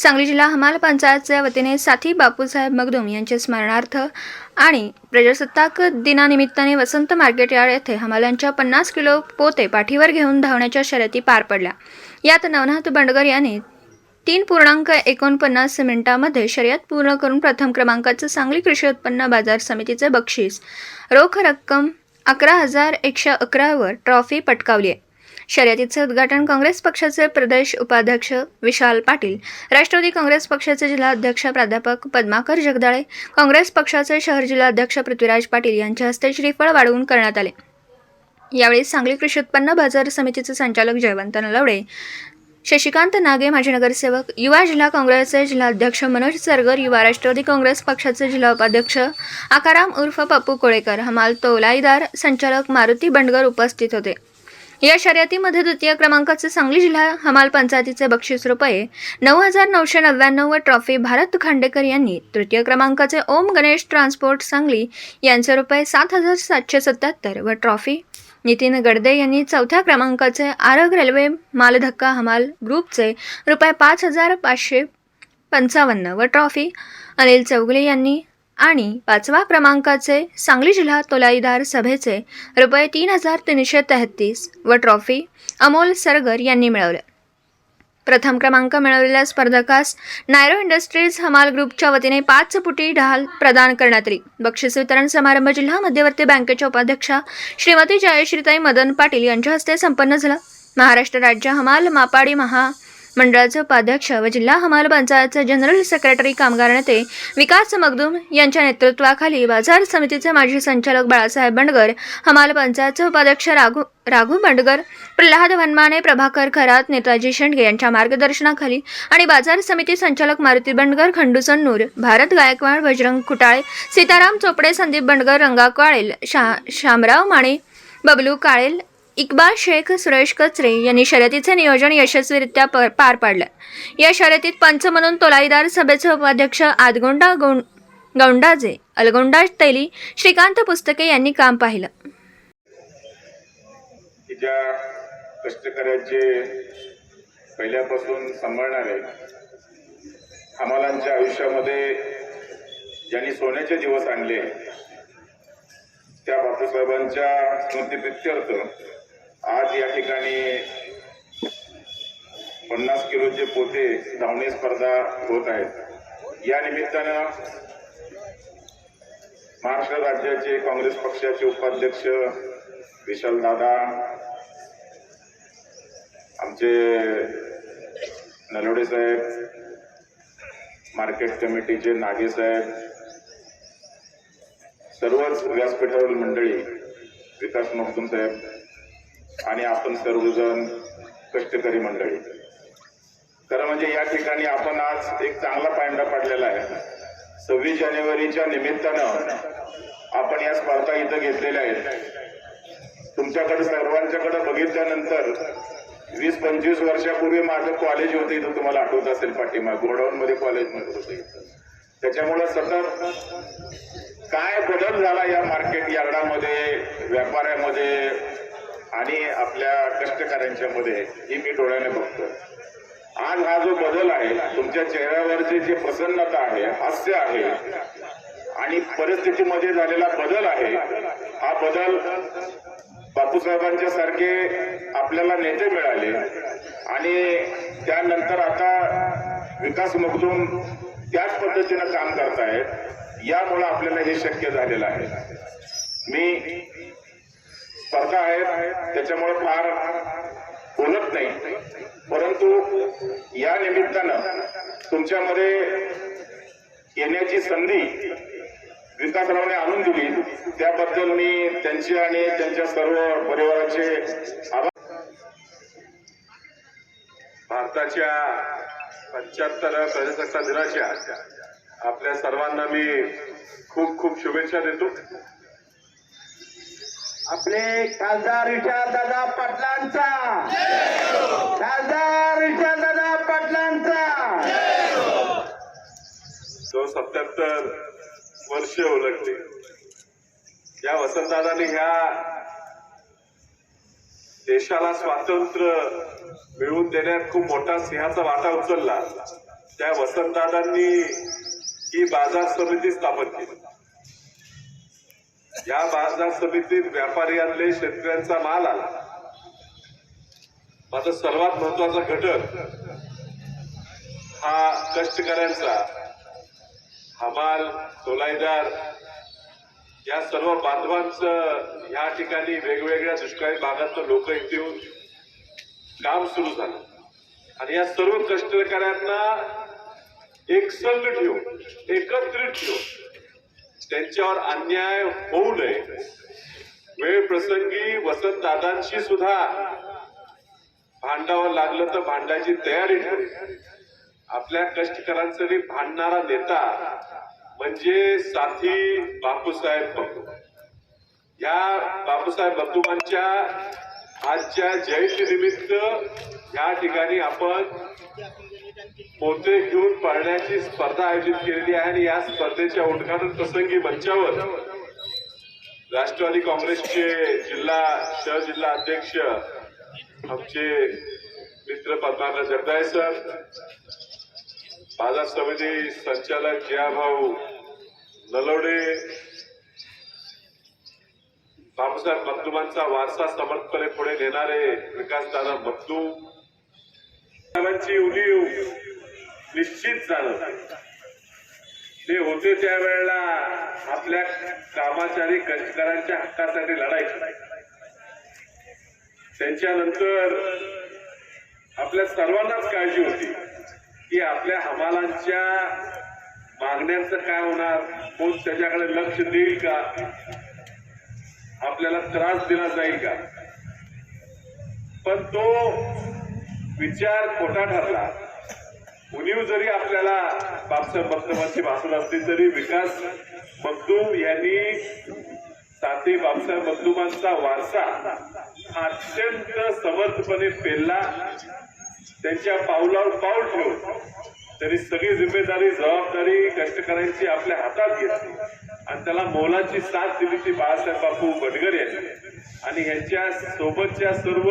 सांगली जिल्हा हमाल पंचायतच्या वतीने साथी बापूसाहेब मगदुम यांच्या स्मरणार्थ आणि प्रजासत्ताक दिनानिमित्ताने वसंत मार्केट यार्ड येथे हमालांच्या पन्नास किलो पोते पाठीवर घेऊन धावण्याच्या शर्यती पार पडल्या. यात नवनाथ बंडगर यांनी तीन पूर्णांक एकोणपन्नास मिनिटांमध्ये शर्यत पूर्ण करून प्रथम क्रमांकाचं सांगली कृषी उत्पन्न बाजार समितीचं बक्षीस. रोख रक्कम अकरा हजार एकशे अकरावर ट्रॉफी पटकावली आहे. शर्यतीचे उद्घाटन काँग्रेस पक्षाचे प्रदेश उपाध्यक्ष विशाल पाटील राष्ट्रवादी काँग्रेस पक्षाचे जिल्हाध्यक्ष प्राध्यापक पद्माकर जगदाळे काँग्रेस पक्षाचे शहर जिल्हाध्यक्ष पृथ्वीराज पाटील यांच्या हस्ते श्रीफळ वाढवून करण्यात आले. यावेळी सांगली कृषी उत्पन्न बाजार समितीचे संचालक जयवंत नलवडे शशिकांत नागे माजी नगरसेवक युवा जिल्हा काँग्रेसचे जिल्हाध्यक्ष मनोज सरगर युवा राष्ट्रवादी काँग्रेस पक्षाचे जिल्हा उपाध्यक्ष आकाराम उर्फ पप्पू कोळेकर हमाल तोलाईदार संचालक मारुती बंडगर उपस्थित होते. या शर्यतीमध्ये द्वितीय क्रमांकाचे सांगली जिल्हा हमाल पंचायतीचे बक्षीस रुपये नऊ हजार नऊशे नव्याण्णव व ट्रॉफी भारत खांडेकर यांनी तृतीय क्रमांकाचे ओम गणेश ट्रान्सपोर्ट सांगली यांचे रुपये सात हजार सातशे सत्याहत्तर व ट्रॉफी नितीन गडदे यांनी चौथ्या क्रमांकाचे आरग रेल्वे मालधक्का हमाल ग्रुपचे रुपये पाच हजार पाचशे पंचावन्न व ट्रॉफी अनिल चौगले यांनी आणि पाचवा क्रमांकाचे सांगली जिल्हा तोलाईदार सभेचे रुपये तीन हजार तीनशे तेहतीस व ट्रॉफी अमोल सरगर यांनी मिळवल्या प्रथम क्रमांक मिळवलेल्या स्पर्धकास नायरो इंडस्ट्रीज हमाल ग्रुपच्या वतीने पाच फुटी ढाल प्रदान करण्यात आली. बक्षीस वितरण समारंभ जिल्हा मध्यवर्ती बँकेच्या उपाध्यक्षा श्रीमती जयश्रीताई मदन पाटील यांच्या हस्ते संपन्न झाला. महाराष्ट्र राज्य हमाल मापाडी महा मंडळाचे उपाध्यक्ष व जिल्हा हमाल पंचायतचे जनरल सेक्रेटरी कामगार नेते विकास मगदूम यांच्या नेतृत्वाखाली बाजार समितीचे माजी संचालक बाळासाहेब बंडगर हमाल पंचायतचे उपाध्यक्ष राघू राघू बंडगर प्रल्हाद वनमाने प्रभाकर खरात नेताजी शेंडगे यांच्या मार्गदर्शनाखाली आणि बाजार समिती संचालक मारुती बंडगर खंडू सन्नूर भारत गायकवाड बजरंग खुटाळे सीताराम चोपडे संदीप बंडगर रंगा काळेल शा शामराव माने बबलू काळेल इक्बाल शेख सुरेश कचरे यांनी शर्यतीचे नियोजन यशस्वीरित्या पार पाडलं. या शर्यतीत पंच म्हणून तोलाईदार सभेचे उपाध्यक्ष आदगोंडा गौं गौंडाजे अलगोंडा तैली श्रीकांत पुस्तके यांनी काम पाहिलं. की ज्या कष्टकऱ्यांचे पहिल्यापासून सांभाळणारे हमालांच्या आयुष्यामध्ये ज्यांनी सोन्याचे दिवस आणले त्या बापूसाहेबांच्या स्मृतीप्रित्यर्थ आज या ठिकाणी पन्नास किलोचे पोते धावणे स्पर्धा होत आहेत. या निमित्तानं महाराष्ट्र राज्याचे काँग्रेस पक्षाचे उपाध्यक्ष विशाल दादा आमचे नलवडे साहेब मार्केट कमिटीचे नागे साहेब सर्वच व्यासपीठावरील मंडळी विकास मखदूम साहेब आणि आपण सर्वजण कष्टकरी मंडळी. खरं म्हणजे या ठिकाणी आपण आज एक चांगला पायंडा पाडलेला आहे. सव्वीस जानेवारीच्या निमित्तानं आपण या स्पर्धा इथं घेतलेल्या आहेत. तुमच्याकडे सर्वांच्याकडे बघितल्यानंतर वीस पंचवीस वर्षापूर्वी माझं कॉलेज होतं इथं तुम्हाला आठवत असेल पाठीमाग. गोडाऊनमध्ये कॉलेजमध्ये होतं इथं. त्याच्यामुळं सतत काय बदल झाला या मार्केट यार्डामध्ये व्यापाऱ्यामध्ये आणि आपल्या कष्टकऱ्यांच्या मध्ये ही मी डोळ्याने बघतो आज हा जो बदल आहे तुमच्या चेहऱ्यावरची जी प्रसन्नता आहे हास्य आहे आणि परिस्थितीमध्ये झालेला बदल आहे हा बदल बापूसाहेबांच्या सारखे आपल्याला नेते मिळाले. आणि त्यानंतर आता विकास मगदूम त्याच पद्धतीनं काम करतायत. यामुळे आपल्याला हे शक्य झालेलं आहे. मी स्पर्धा आहेत त्याच्यामुळे फार बोलत नाही. परंतु या निमित्तानं तुमच्यामध्ये येण्याची संधी विकासरावने आणून दिली. त्याबद्दल मी त्यांचे आणि त्यांच्या सर्व परिवाराचे आभार. भारताच्या पंच्याहत्तर प्रजासत्ताक दिनाच्या आपल्या सर्वांना मी खूप खूप शुभेच्छा देतो. आपले खासदार विशाल दादा पाटलांचा. खासदार विशाल दादा पाटलांचा. जो सत्याहत्तर वर्ष ओळखले. या वसंतदादांनी ह्या देशाला स्वातंत्र्य मिळवून देण्यात खूप मोठा सिंहाचा वाटा उचलला. त्या वसंतदादांनी ही बाजार समिती स्थापन केली. या बाजार समितीत व्यापारी आणले शेतकऱ्यांचा माल आला. माझा सर्वात महत्त्वाचा घटक हा कष्टकऱ्यांचा हमाल तोलाईदार या सर्व बांधवांचं या ठिकाणी वेगवेगळ्या दुष्काळी भागातलं लोक इथे येऊन काम सुरू झालं. आणि या सर्व कष्टकऱ्यांना एक संघ ठेवून एकत्रित ठेवून त्यांच्यावर अन्याय होऊ नये. वेळ प्रसंगी वसंत दादांशी सुद्धा भांडावं लागलं तर भांडायची तयारी ठेवली आपल्या कष्टकऱ्यांसाठी भांडणारा नेता म्हणजे साथी बापूसाहेब बंधू. या बापूसाहेब बंधुमांच्या आजच्या जयंतीनिमित्त या ठिकाणी आपण पोते घेऊन पळण्याची स्पर्धा आयोजित केलेली आहे आणि या स्पर्धेच्या उद्घाटन प्रसंगी मंचावर राष्ट्रवादी काँग्रेसचे जिल्हा सहजिल्हा जिल्हा अध्यक्ष आमचे मित्र पद्माकर जगदाय सर बाजार समिती संचालक जियाभाऊ नलवडे बापूसाहेब मगदुमांचा वारसा समर्थपणे पुढे नेणारे विकासदादा मगदूम साहेबांची उणीव निश्चित झालं. ते होते त्यावेळेला आपल्या कामाचारी कष्टकऱ्यांच्या हक्कासाठी लढायचे. त्यांच्यानंतर आपल्या सर्वांनाच काळजी होती की आपल्या हमालांच्या मागण्यांचं काय होणार कोण त्याच्याकडे लक्ष देईल का? आपल्याला त्रास दिला जाईल का? पण तो विचार खोटा ठरला. उणीव जरी आपल्याला बापसाहेब मगदुमाची भाषण असली तरी विकास मगदूम यांनी साथी बापसाहेब मगदुमांचा वारसा अत्यंत समर्थपणे पेलला. त्यांच्या पावलावर पाऊल ठेवून त्यांनी सगळी जिम्मेदारी जबाबदारी कष्टकऱ्यांची आपल्या हातात घेतली. आणि त्याला मोलाची साथ दिली ती बाळासाहेब बापू बडगर यांनी. आणि ह्यांच्या सोबतच्या सर्व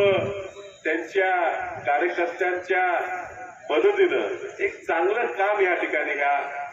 त्यांच्या कार्यकर्त्यांच्या मदतीनं. एक चांगलं काम या ठिकाणी ह्या